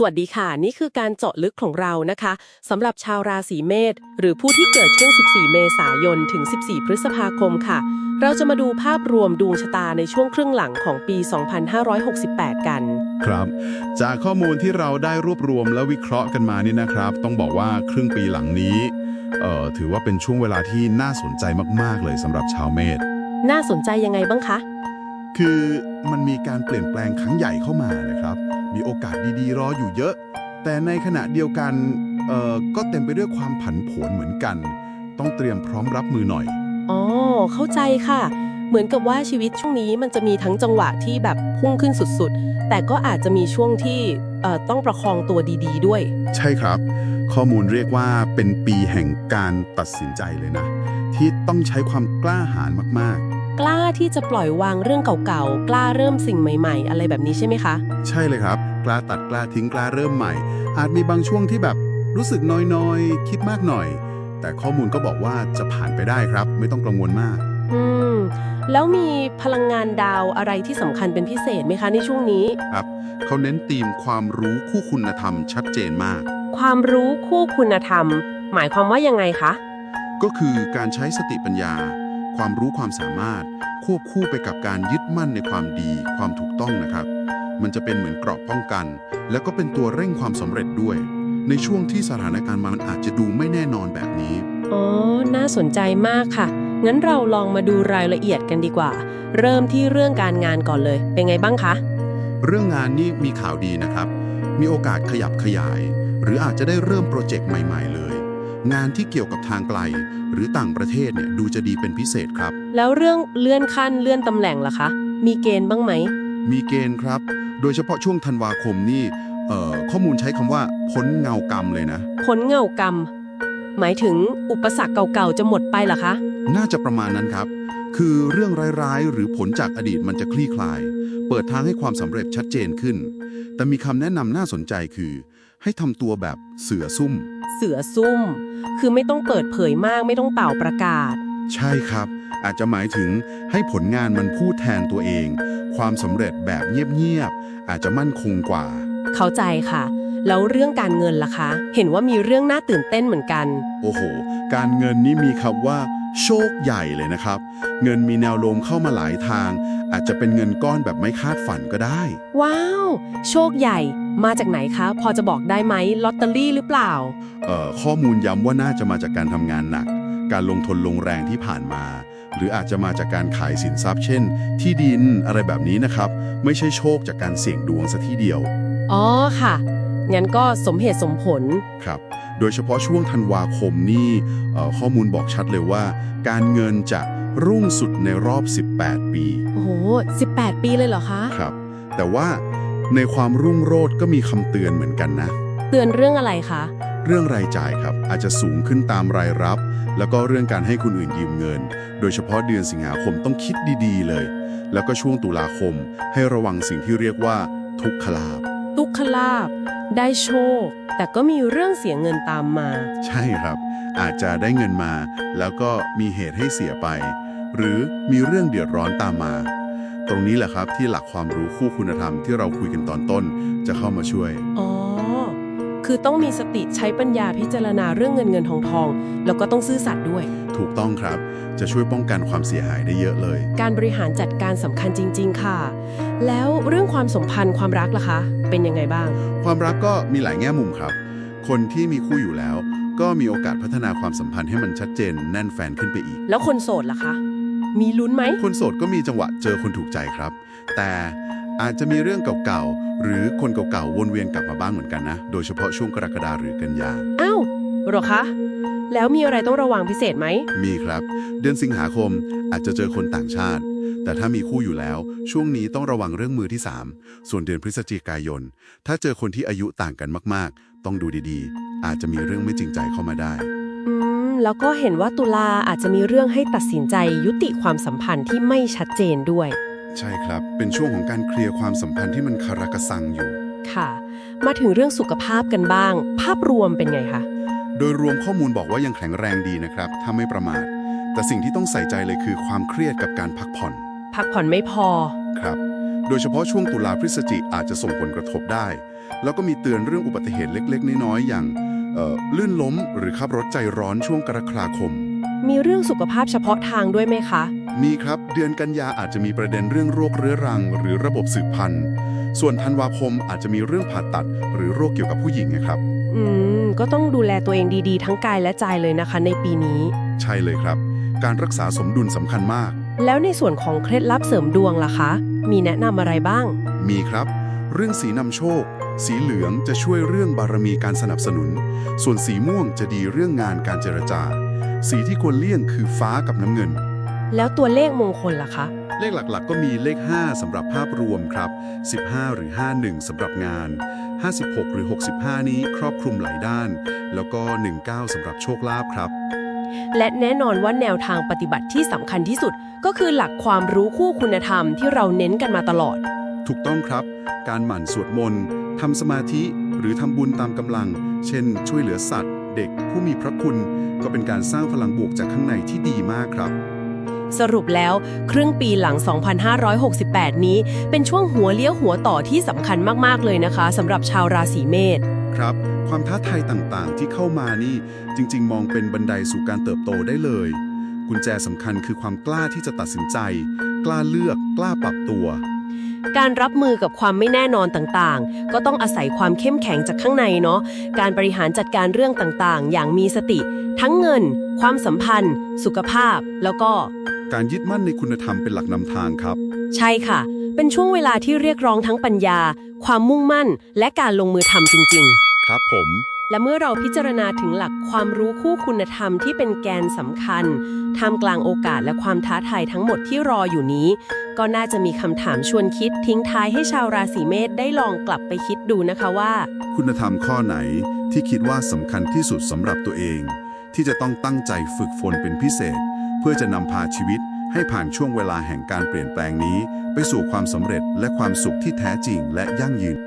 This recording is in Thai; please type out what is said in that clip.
สวัสดีค่ะ นี่คือการเจาะลึกของเรานะคะสำหรับชาวราศีเมษหรือผู้ที่เกิดช่วง 14 เมษายนถึง 14 พฤษภาคมค่ะ เราจะมาดูภาพรวมดวงชะตาในช่วงครึ่งหลังของปี 2568 กัน ครับ จากข้อมูลที่เราได้รวบรวมและวิเคราะห์กันมานี่นะครับ ต้องบอกว่าครึ่งปีหลังนี้เอ่อถือว่าเป็นช่วงเวลาที่น่าสนใจมากๆ เลยสำหรับชาวเมษน่าสนใจยังไงบ้างคะ คือมันมีการเปลี่ยนแปลงครั้งใหญ่เข้ามานะครับ มีโอกาสดีๆ รออยู่เยอะ แต่ในขณะเดียวกันเอ่อก็เต็มไปด้วยความผันผวนเหมือนกัน ต้องเตรียมพร้อมรับมือหน่อย อ๋อ เข้าใจค่ะ เหมือนกับว่าชีวิตช่วงนี้มันจะมีทั้งจังหวะที่แบบพุ่งขึ้นสุดๆ แต่ก็อาจจะมีช่วงที่เอ่อต้องประคองตัวดีๆด้วย ใช่ครับ ข้อมูลเรียกว่าเป็นปีแห่งการตัดสินใจเลยนะ ที่ต้องใช้ความกล้าหาญมาก กล้าที่จะปล่อยวางเรื่องเก่าๆ กล้าเริ่มสิ่งใหม่ ๆ อะไรแบบนี้ใช่ไหมคะๆใช่เลยครับ กล้าตัดกล้าทิ้งกล้าเริ่มใหม่ อาจมีบางช่วงที่แบบรู้สึกน้อยๆ คิดมากหน่อย แต่ข้อมูลก็บอกว่าจะผ่านไปได้ครับ ไม่ต้องกังวลมาก อืม แล้วมีพลังงานดาวอะไรที่สำคัญเป็นพิเศษไหมคะในช่วงนี้ ครับเขาเน้นธีมความรู้คู่คุณธรรมชัดเจนมาก ความรู้คู่คุณธรรม หมายความว่ายังไงคะ ก็คือการใช้สติปัญญา ความรู้ความสามารถ ควบคู่ไปกับการยึดมั่นในความดี ความถูกต้องนะครับ มันจะเป็นเหมือนเกราะป้องกัน แล้วก็เป็นตัวเร่งความสำเร็จด้วย ในช่วงที่สถานการณ์มันอาจจะดูไม่แน่นอนแบบนี้ อ๋อ น่าสนใจมากค่ะ งั้นเราลองมาดูรายละเอียดกันดีกว่า เริ่มที่เรื่องการงานก่อนเลย เป็นไงบ้างคะ เรื่องงานนี่มีข่าวดีนะครับ มีโอกาสขยับขยาย หรืออาจจะได้เริ่มโปรเจกต์ใหม่ ๆ เลย งานที่เกี่ยวกับทางไกล หรือต่างประเทศเนี่ยดูจะดีเป็นพิเศษครับ แล้วเรื่องเลื่อนขั้นเลื่อนตำแหน่งล่ะคะ มีเกณฑ์บ้างไหม มีเกณฑ์ครับ โดยเฉพาะช่วงธันวาคมนี่เอ่อข้อมูลใช้คำว่าพ้นเงากรรมเลยนะ ผลเงากรรม หมายถึงอุปสรรคเก่าๆ จะหมดไปเหรอคะ น่าจะประมาณนั้นครับ คือเรื่องร้ายๆ หรือผลจากอดีตมันจะคลี่คลาย เปิดทางให้ความสำเร็จชัดเจนขึ้น แต่มีคำแนะนำน่าสนใจคือ ให้ทำตัวแบบเสือซุ่ม เสือซุ่ม คือไม่ต้องเปิดเผยมากไม่ต้องเป่าประกาศ ใช่ครับ อาจจะหมายถึงให้ผลงานมันพูดแทนตัวเอง ความสำเร็จแบบเงียบๆอาจจะมั่นคงกว่า เข้าใจค่ะ แล้วเรื่องการเงินล่ะคะ เห็นว่ามีเรื่องน่าตื่นเต้นเหมือนกัน โอ้โห การเงินนี่มีคำว่า โชคใหญ่เลยนะครับ เงินมีแนวโน้มเข้ามาหลายทาง อาจจะเป็นเงินก้อนแบบไม่คาดฝันก็ได้ ว้าว โชคใหญ่ มาจากไหนคะ พอจะบอกได้ไหมลอตเตอรี่หรือเปล่า เอ่อข้อมูลย้ำว่าน่าจะมาจากการทำงานหนัก การลงทุนลงแรงที่ผ่านมา หรืออาจจะมาจากการขายสินทรัพย์ เช่น ที่ดินอะไรแบบนี้นะครับ ไม่ใช่โชคจากการเสี่ยงดวงซะทีเดียวอ๋อค่ะ งั้นก็สมเหตุสมผล ครับ โดยเฉพาะช่วงธันวาคมนี่เอ่อข้อมูลบอกชัดเลยว่า การเงินจะรุ่งสุดในรอบ 18 ปี โอ้โห 18 ปีเลยเหรอคะ ครับ แต่ว่า ในความรุ่งโรจน์ก็มีคำเตือนเหมือนกันนะ เตือนเรื่องอะไรคะ เรื่องรายจ่ายครับ อาจจะสูงขึ้นตามรายรับ แล้วก็เรื่องการให้คนอื่นยืมเงิน โดยเฉพาะเดือนสิงหาคมต้องคิดดีๆ เลย แล้วก็ช่วงตุลาคม ให้ระวังสิ่งที่เรียกว่า ทุกขลาบตุกขลาบได้โชค แต่ก็มีเรื่องเสียเงินตามมา ใช่ครับ อาจจะได้เงินมา แล้วก็มีเหตุให้เสียไป หรือมีเรื่องเดือดร้อนตามมา ตรงนี้แหละครับที่หลักความรู้คู่คุณธรรมที่เราคุยกันตอนต้นจะเข้ามาช่วย อ๋อ คือต้องมีสติใช้ปัญญาพิจารณาเรื่องเงินเงินทองทอง แล้วก็ต้องซื่อสัตย์ด้วย ถูกต้องครับ จะช่วยป้องกันความเสียหายได้เยอะเลย การบริหารจัดการสำคัญจริง ๆ ค่ะ แล้วเรื่องความสัมพันธ์ความรักล่ะคะ เป็นยังไงบ้าง ความรักก็มีหลายแง่มุมครับ คนที่มีคู่อยู่แล้ว ก็มีโอกาสพัฒนาความสัมพันธ์ให้มันชัดเจนแน่นแฟนขึ้นไปอีก แล้วคนโสดล่ะคะ มีลุ้นไหม คนโสดก็มีจังหวะเจอคนถูกใจครับ แต่อาจจะมีเรื่องเก่าๆ หรือคนเก่าๆ วนเวียนกลับมาบ้างเหมือนกันนะ โดยเฉพาะช่วงกรกฎาหรือกันยา อ้าวเหรอคะ แล้วมีอะไรต้องระวังพิเศษไหม มีครับ เดือนสิงหาคมอาจจะเจอคนต่างชาติ แต่ถ้ามีคู่อยู่แล้ว ช่วงนี้ต้องระวังเรื่องมือที่ 3 ส่วนเดือนพฤศจิกายน ถ้าเจอคนที่อายุต่างกันมากๆ ต้องดูดีๆ อาจจะมีเรื่องไม่จริงใจเข้ามาได้อืม แล้วก็เห็นว่าตุลาอาจจะมีเรื่องให้ตัดสินใจยุติความสัมพันธ์ที่ไม่ชัดเจนด้วย ใช่ครับ เป็นช่วงของการเคลียร์ความสัมพันธ์ที่มันคาราคาซังอยู่ ค่ะ มาถึงเรื่องสุขภาพกันบ้าง ภาพรวมเป็นไงคะ โดยรวมข้อมูลบอกว่ายังแข็งแรงดีนะครับ ถ้าไม่ประมาท แต่สิ่งที่ต้องใส่ใจเลยคือความเครียดกับการพักผ่อน พักผ่อนไม่พอ ครับ โดยเฉพาะช่วงตุลาพฤศจิอาจจะส่งผลกระทบได้ แล้วก็มีเตือนเรื่องอุบัติเหตุเล็ก ๆ น้อยๆอย่างเอ่อ ลื่นล้มหรือขับรถใจร้อนช่วงกรกฎาคม มีเรื่องสุขภาพเฉพาะทางด้วยไหมคะ มีครับเดือนกันยาอาจจะมีประเด็นเรื่องโรคเรื้อรัง หรือระบบสืบพันธุ์ ส่วนธันวาคมอาจจะมีเรื่องผ่าตัด หรือโรคเกี่ยวกับผู้หญิงนะครับ อืม ก็ต้องดูแลตัวเองดีๆ ทั้งกายและใจเลยนะคะ ในปีนี้ ใช่เลยครับ การรักษาสมดุลสำคัญมาก แล้วในส่วนของเคล็ดลับเสริมดวงล่ะคะ มีแนะนำอะไรบ้าง มีครับ เรื่องสีนำโชค สีเหลืองจะช่วยเรื่องบารมีการสนับสนุน ส่วนสีม่วงจะดีเรื่องงานการเจรจา สีที่ควรเลี่ยงคือฟ้ากับน้ำเงิน แล้วตัวเลขมงคลล่ะคะ เลขหลักๆ ก็มีเลข 5สำหรับภาพรวมครับ 15 หรือ 51สำหรับงาน 56 หรือ 65 นี้ครอบคลุมหลายด้าน แล้วก็ 19สำหรับโชคลาภครับ และแน่นอนว่าแนวทางปฏิบัติที่สำคัญที่สุด ก็คือหลักความรู้คู่คุณธรรมที่เราเน้นกันมาตลอด ถูกต้องครับ การหมั่นสวดมนต์ทำสมาธิหรือทำบุญตามกำลัง เช่น ช่วยเหลือสัตว์ เด็กผู้มีพระคุณ ก็เป็นการสร้างพลังบวกจากข้างในที่ดีมากครับ สรุปแล้ว ครึ่งปีหลัง 2568 นี้ เป็นช่วงหัวเลี้ยวหัวต่อที่สำคัญมากๆเลยนะคะสำหรับชาวราศีเมษครับ ความท้าทายต่างๆ ที่เข้ามานี่จริง ๆ มองเป็นบันไดสู่การเติบโตได้เลย กุญแจสำคัญคือความกล้าที่จะตัดสินใจ กล้าเลือก กล้าปรับตัว การรับมือกับความไม่แน่นอนต่างๆ ก็ต้องอาศัยความเข้มแข็งจากข้างในเนาะ การบริหารจัดการเรื่องต่างๆ อย่างมีสติ ทั้งเงิน ความสัมพันธ์ สุขภาพ แล้วก็ การยึดมั่นในคุณธรรมเป็นหลักนำทางครับ ใช่ค่ะ เป็นช่วงเวลาที่เรียกร้องทั้งปัญญา ความมุ่งมั่น และการลงมือทำจริงๆครับผมและเมื่อเราพิจารณาถึงหลักความรู้คู่คุณธรรมที่เป็นแกนสำคัญท่ามกลางโอกาสและความท้าทายทั้งหมดที่รออยู่นี้ ก็น่าจะมีคำถามชวนคิดทิ้งท้ายให้ชาวราศีเมษได้ลองกลับไปคิดดูนะคะว่า คุณธรรมข้อไหนที่คิดว่าสำคัญที่สุดสำหรับตัวเอง ที่จะต้องตั้งใจฝึกฝนเป็นพิเศษ เพื่อจะนำพาชีวิตให้ผ่านช่วงเวลาแห่งการเปลี่ยนแปลงนี้ ไปสู่ความสำเร็จและความสุขที่แท้จริงและยั่งยืน